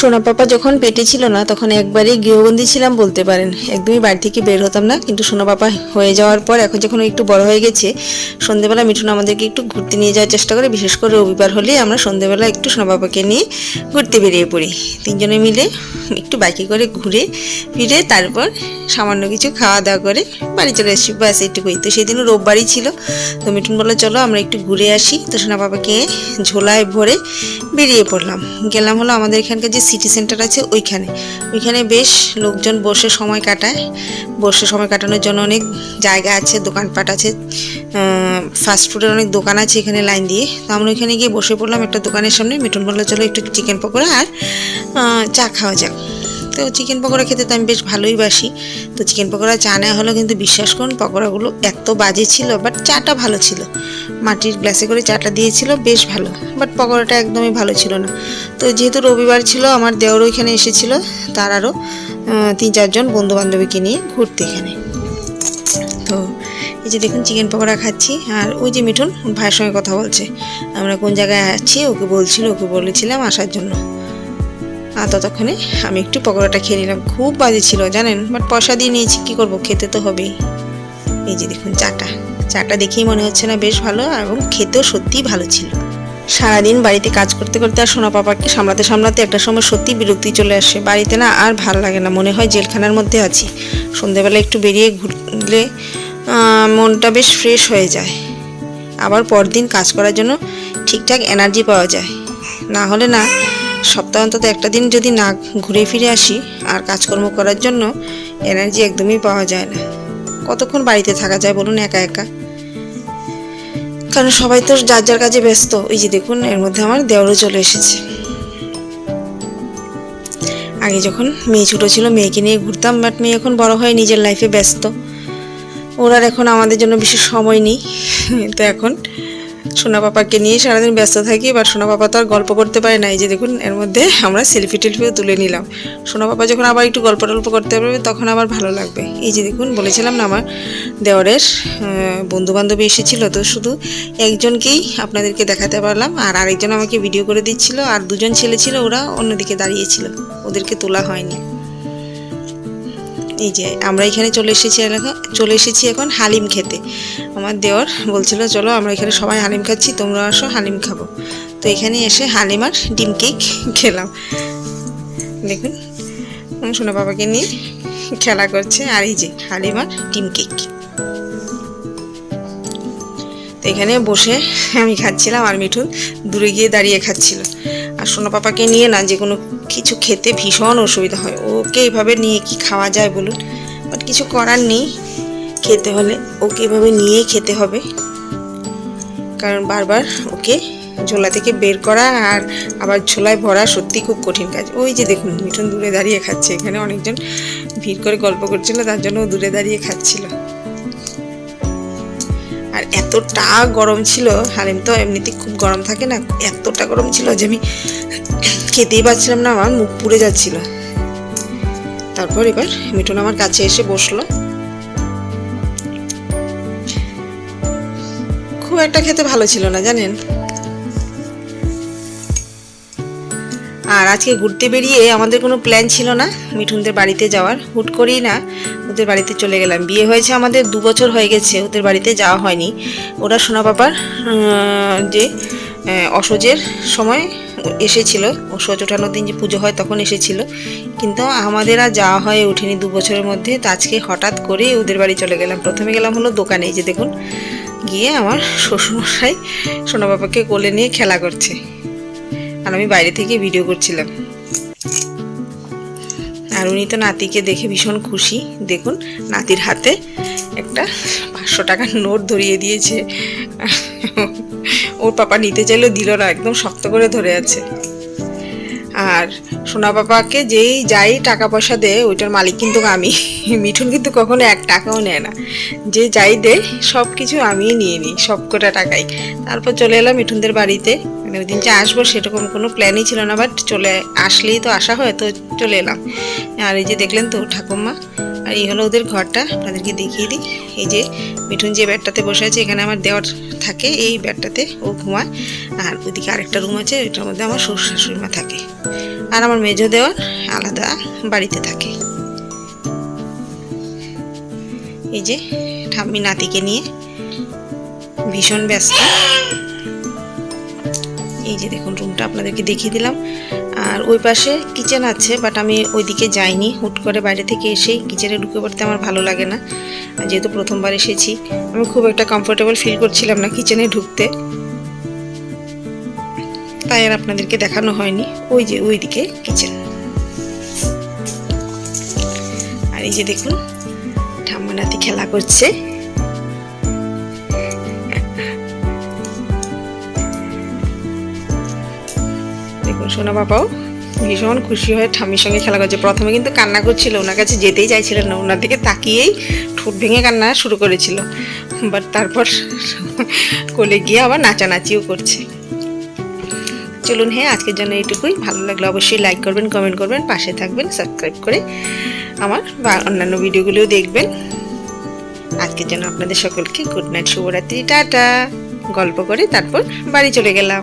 সোনা পাপা যখন পেটে ছিল না, তখন একবারই গৃহবন্দী ছিলাম বলতে পারেন। একদমই বাড়ি থেকে বের হতাম না, কিন্তু সোনা পাপা হয়ে যাওয়ার পর এখন যখন একটু বড় হয়ে গেছে, সন্ধেবেলা মিঠুন আমাদেরকে একটু ঘুরতে নিয়ে যাওয়ার চেষ্টা করে, বিশেষ করে রবিবার হলে আমরা সন্ধেবেলা একটু সোনা পাপাকে নিয়ে ঘুরতে বেরিয়ে পড়ি। তিনজনে মিলে একটু বাইকে করে ঘুরে ফিরে তারপর সামান্য কিছু খাওয়া দাওয়া করে বাড়ি চলে আসি। ব্যাস, এইটুকুই। তো সেদিনও রোববারই ছিল। তো মিঠুন বলল, চলো আমরা একটু ঘুরে আসি। তো সোনা পাপাকে ঝোলায় ভরে বেরিয়ে পড়লাম। গেলাম হলো আমাদের এখানকার যে সিটি সেন্টার আছে ওইখানে। ওইখানে বেশ লোকজন বসে সময় কাটায়। বসে সময় কাটানোর জন্য অনেক জায়গা আছে, দোকানপাট আছে। ফাস্টফুডের অনেক দোকান আছে এখানে লাইন দিয়ে। তো আমরা ওইখানে গিয়ে বসে পড়লাম একটা দোকানের সামনে। মিঠুন বলল, চলো একটু চিকেন পকোড়া আর চা খাওয়া যাক। তো চিকেন পকোড়া খেতে তো আমি বেশ ভালোই বাসি। তো চিকেন পকোড়া চা নেওয়া হলো কিন্তু বিশ্বাস করুন, পকোড়াগুলো এত বাজে ছিল বাট চাটা ভালো ছিল। মাটির গ্লাসে করে চাটা দিয়েছিল, বেশ ভালো। বাট পকোড়াটা একদমই ভালো ছিল না। তো যেহেতু রবিবার ছিল, আমার দেওর ওইখানে এসেছিল, তার আরও তিন চারজন বন্ধু বান্ধবীকে নিয়ে ঘুরতে এখানে। তো এই যে দেখুন চিকেন পকোড়া খাচ্ছি, আর ওই যে মিঠুন, ভাইয়ের সঙ্গে কথা বলছে। আমরা কোন জায়গায় আছি, ওকে বলছিল, ওকে বলেছিলাম আসার জন্য। আর ততক্ষণে আমি একটু পকোড়াটা খেয়ে নিলাম। খুব বাজে ছিল, জানেন? বাট পয়সা দিয়ে নিয়েছি, কী করব? খেতে তো হবেই। এই যে দেখুন চাটা। চাটা দেখেই মনে হচ্ছে না বেশ ভালো এবং খেতেও সত্যিই ভালো ছিল। সারাদিন বাড়িতে কাজ করতে করতে আর সোনা পাপাকে সামলাতে সামলাতে একটা সময় সত্যি বিরক্তি চলে আসে। বাড়িতে না আর ভালো লাগে না, মনে হয় জেলখানার মধ্যে আছি। সন্ধেবেলা একটু বেরিয়ে ঘুরলে মনটা বেশ ফ্রেশ হয়ে যায়। আবার পরদিন কাজ করার জন্য ঠিকঠাক এনার্জি পাওয়া যায়। না হলে না সপ্তাহ অন্তত একটা দিন যদি না ঘুরে ফিরে আসি, আর কাজকর্ম করার জন্য এনার্জি একদমই পাওয়া যায় না। কতক্ষণ বাড়িতে থাকা যায় বলুন একা একা? কারণ সবাই তো যার যার কাজে ব্যস্ত। ওই যে দেখুন, এর মধ্যে আমার দেওরও চলে এসেছে। আগে যখন মেয়ে ছোটো ছিল, মেয়েকে নিয়ে ঘুরতাম বাট মেয়ে এখন বড় হয়ে নিজের লাইফে ব্যস্ত। ওর আর এখন আমাদের জন্য বিশেষ সময় নেই। তো এখন সোনা পাপাকে নিয়ে সারাদিন ব্যস্ত থাকি বাট সোনা পাপা তো আর গল্প করতে পারে না। এই যে দেখুন, এর মধ্যে আমরা সেলফি টেলফিও তুলে নিলাম। সোনা পাপা যখন আবার একটু গল্প টল্প করতে পারবে, তখন আবার ভালো লাগবে। এই যে দেখুন, বলেছিলাম না আমার দেওয়ারের বন্ধু বান্ধবী এসেছিল, তো শুধু একজনকেই আপনাদেরকে দেখাতে পারলাম, আর আরেকজন আমাকে ভিডিও করে দিচ্ছিল, আর দুজন ছেলে ছিল, ওরা অন্যদিকে দাঁড়িয়েছিল। ওদেরকে তোলা হয়নি। এই যে, আমরা এখানে চলে এসেছি চলে এসেছি এখন হালিম খেতে। আমার দেওর বলছিল, চলো আমরা এখানে সবাই হালিম খাচ্ছি, তোমরা আসো, হালিম খাব। তো এখানে এসে হালিম আর ডিম কেক খেলাম। দেখুন সোনা বাবাকে নিয়ে খেলা করছে, আর এই যে হালিম আর ডিম কেক। তো এখানে বসে আমি খাচ্ছিলাম, আর মিঠুন দূরে গিয়ে দাঁড়িয়ে খাচ্ছিল। আর সোনা পাপাকে নিয়ে না যে কোনো কিছু খেতে ভীষণ অসুবিধা হয়। ওকে এভাবে নিয়ে কি খাওয়া যায় বলুন? বাট কিছু করার নেই খেতে হলে। ওকে এভাবে নিয়েই খেতে হবে। কারণ বারবার ওকে ঝোলা থেকে বের করা আর আবার ঝোলায় ভরা সত্যি খুব কঠিন কাজ। ওই যে দেখুন, মিঠুন দূরে দাঁড়িয়ে খাচ্ছে। এখানে অনেকজন ভিড় করে গল্প করছিল, তার জন্য ও দূরে দাঁড়িয়ে খাচ্ছিল। আর এতটা গরম ছিল, হালিম তো এমনিতে খুব গরম থাকে না, এতটা গরম ছিল যে আমি খেতেই পারছিলাম না, আমার মুখ পুড়ে যাচ্ছিল। তারপর এবার মিঠুন আমার কাছে এসে বসল। খুব একটা খেতে ভালো ছিল না, জানেন? আর আজকে ঘুরতে বেরিয়ে আমাদের কোনো প্ল্যান ছিল না, মিঠুনদের বাড়িতে যাওয়ার। হুট করেই না, ওদের বাড়িতে চলে গেলাম। বিয়ে হয়েছে আমাদের দু বছর হয়ে গেছে, ওদের বাড়িতে যাওয়া হয়নি। ওরা সোনা বাবার যে অসজের সময় এসেছিল, অসজ ওঠানোর দিন যে পুজো হয় তখন এসেছিল। কিন্তু আমাদের আর যাওয়া হয়ে ওঠেনি দু বছরের মধ্যে। তো আজকে হঠাৎ করে ওদের বাড়ি চলে গেলাম। প্রথমে গেলাম হলো দোকানে যে দেখুন, গিয়ে আমার শ্বশুরমশাই সোনা বাবাকে কোলে নিয়ে খেলা করছে। আর আমি বাইরে থেকে ভিডিও করছিলাম। আর উনি তো নাতিকে দেখে ভীষণ খুশি। দেখুন, নাতির হাতে একটা পাঁচশো টাকার নোট ধরিয়ে দিয়েছে। ওর পাপা নিতে চাইলেও দিল না, একদম শক্ত করে ধরে আছে। আর সোনা বাবাকে যেই, যাই টাকা পয়সা দেয় ওইটার মালিক কিন্তু আমি। মিঠুন কিন্তু কখনো এক টাকাও নেয় না। যে যাই দেয় সব কিছু আমিই নিয়ে নিই, সব কটা টাকাই। তারপর চলে এলাম মিঠুনদের বাড়িতে। মানে ওই দিন যে আসব সেরকম কোনো প্ল্যানই ছিল না বাট চলে, আসলেই তো আসা হয়, তো চলে এলাম। আর এই যে দেখলেন তো ঠাকুমা আর এই হলো ওদের ঘরটা, আপনাদেরকে দেখিয়ে দিই। এই যে মিঠুন যে ব্যাডটাতে বসে আছে, এখানে আমার দেওয়ার থাকে, এই ব্যাডটাতে ও ঘুমায়। আর ওইদিকে আরেকটা রুম আছে, ওইটার মধ্যে আমার শ্বশুর শাশুড়ি মা থাকে। আর আমার মেজো দেওয়ার আলাদা বাড়িতে থাকে। এই যে ঠাম্মি নাতিকে নিয়ে ভীষণ ব্যস্ত। এই যে দেখুন, রুমটা আপনাদেরকে দেখিয়ে দিলাম। আর ওই পাশে কিচেন আছে বাট আমি ওইদিকে যাইনি। হুট করে বাইরে থেকে এসেই কিচেনে ঢুকে পড়তে আমার ভালো লাগে না। যেহেতু প্রথমবার এসেছি, আমি খুব একটা কমফোর্টেবল ফিল করছিলাম না কিচেনে ঢুকতে। তাই আর আপনাদেরকে দেখানো হয়নি, ওই যে ওইদিকে কিচেন আর এই যে দেখুন ঠাম্মা নাতি খেলা করছে। সোনা বাবাও, ভীষণ খুশি হয়ে ঠাম্মির সঙ্গে খেলা করছে। প্রথমে কিন্তু কান্না করছিল, ওনার কাছে যেতেই চাইছিলেন না, ওনার দিকে তাকিয়েই ঠোঁট ভেঙে কান্না শুরু করেছিল। বাট তারপর কোলে গিয়ে আবার নাচানাচিও করছে। চলুন হ্যাঁ আজকের জন্য এইটুকুই। ভালো লাগলে অবশ্যই লাইক করবেন কমেন্ট করবেন, পাশে থাকবেন সাবস্ক্রাইব করে আমার বা অন্যান্য ভিডিওগুলোও দেখবেন। আজকের জন্য আপনাদের সকলকে গুড নাইট শুভরাত্রি, টাটা। গল্প করে তারপর বাড়ি চলে গেলাম।